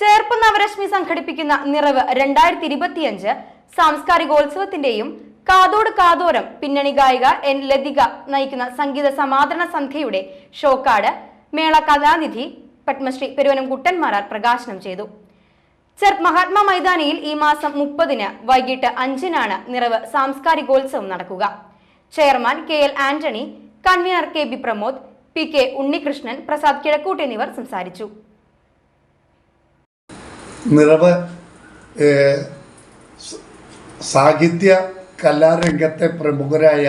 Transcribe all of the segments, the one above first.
ചേർപ്പ് നവരശ്മി സംഘടിപ്പിക്കുന്ന നിറവ് രണ്ടായിരത്തി ഇരുപത്തിയഞ്ച് സാംസ്കാരികോത്സവത്തിന്റെയും കാതോട് കാതോരം പിന്നണി ഗായിക എൻ ലതിക നയിക്കുന്ന സംഗീത സമാദരണ സന്ധ്യയുടെ ഷോക്കാട് മേള കഥാനിധി പത്മശ്രീ പെരുവനം കുട്ടന്മാരാർ പ്രകാശനം ചെയ്തു. ചെർപ്പ് മഹാത്മാ മൈതാനിയിൽ ഈ മാസം മുപ്പതിന് വൈകിട്ട് അഞ്ചിനാണ് നിറവ് സാംസ്കാരികോത്സവം നടക്കുക. Chairman K L Antony convenor K B Pramod P K Unnikrishnan Prasad Kizhakkoot എന്നിവർ സംസാരിച്ചു. നിറവ് സാഹിത്യ കലാരംഗത്തെ പ്രമുഖരായ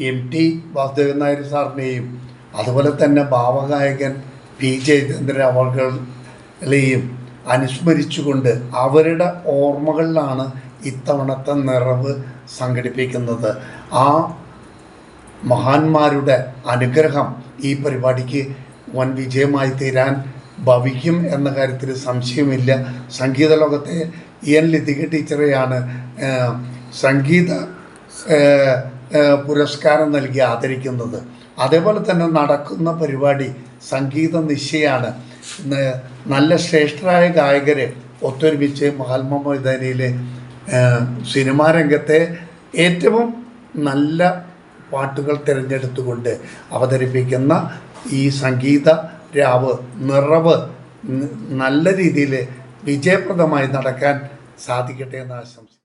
എം ടി വാസുദേവൻ നായർ സാറിനെയും അതുപോലെ തന്നെ ഭാവഗായകൻ പി ജയചന്ദ്രൻ അവർകളെയും അനുസ്മരിച്ചുകൊണ്ട് അവരുടെ ഓർമ്മകളിലാണ് ഇത്തവണത്തെ നിറവ് സംഘടിപ്പിക്കുന്നത്. ആ മഹാന്മാരുടെ അനുഗ്രഹം ഈ പരിപാടിക്ക് വൻ വിജയമായി തീരാൻ ഭവിക്കും എന്ന കാര്യത്തിൽ സംശയമില്ല. സംഗീത ലോകത്തെ എൻ ലിതിക ടീച്ചറെയാണ് സംഗീത പുരസ്കാരം നൽകി ആദരിക്കുന്നത്. അതേപോലെ തന്നെ നടക്കുന്ന പരിപാടി സംഗീത നിശ്ചയാണ്. നല്ല ശ്രേഷ്ഠരായ ഗായകരെ ഒത്തൊരുമിച്ച് മഹാത്മാ മൈതാനിയിലെ സിനിമാ രംഗത്തെ ഏറ്റവും നല്ല പാട്ടുകൾ തിരഞ്ഞെടുത്തുകൊണ്ട് അവതരിപ്പിക്കുന്ന ഈ സംഗീത രാവ് നിറവ് നല്ല രീതിയിൽ വിജയപ്രദമായി നടക്കാൻ സാധിക്കട്ടെ എന്ന് ആശംസിക്കുന്നു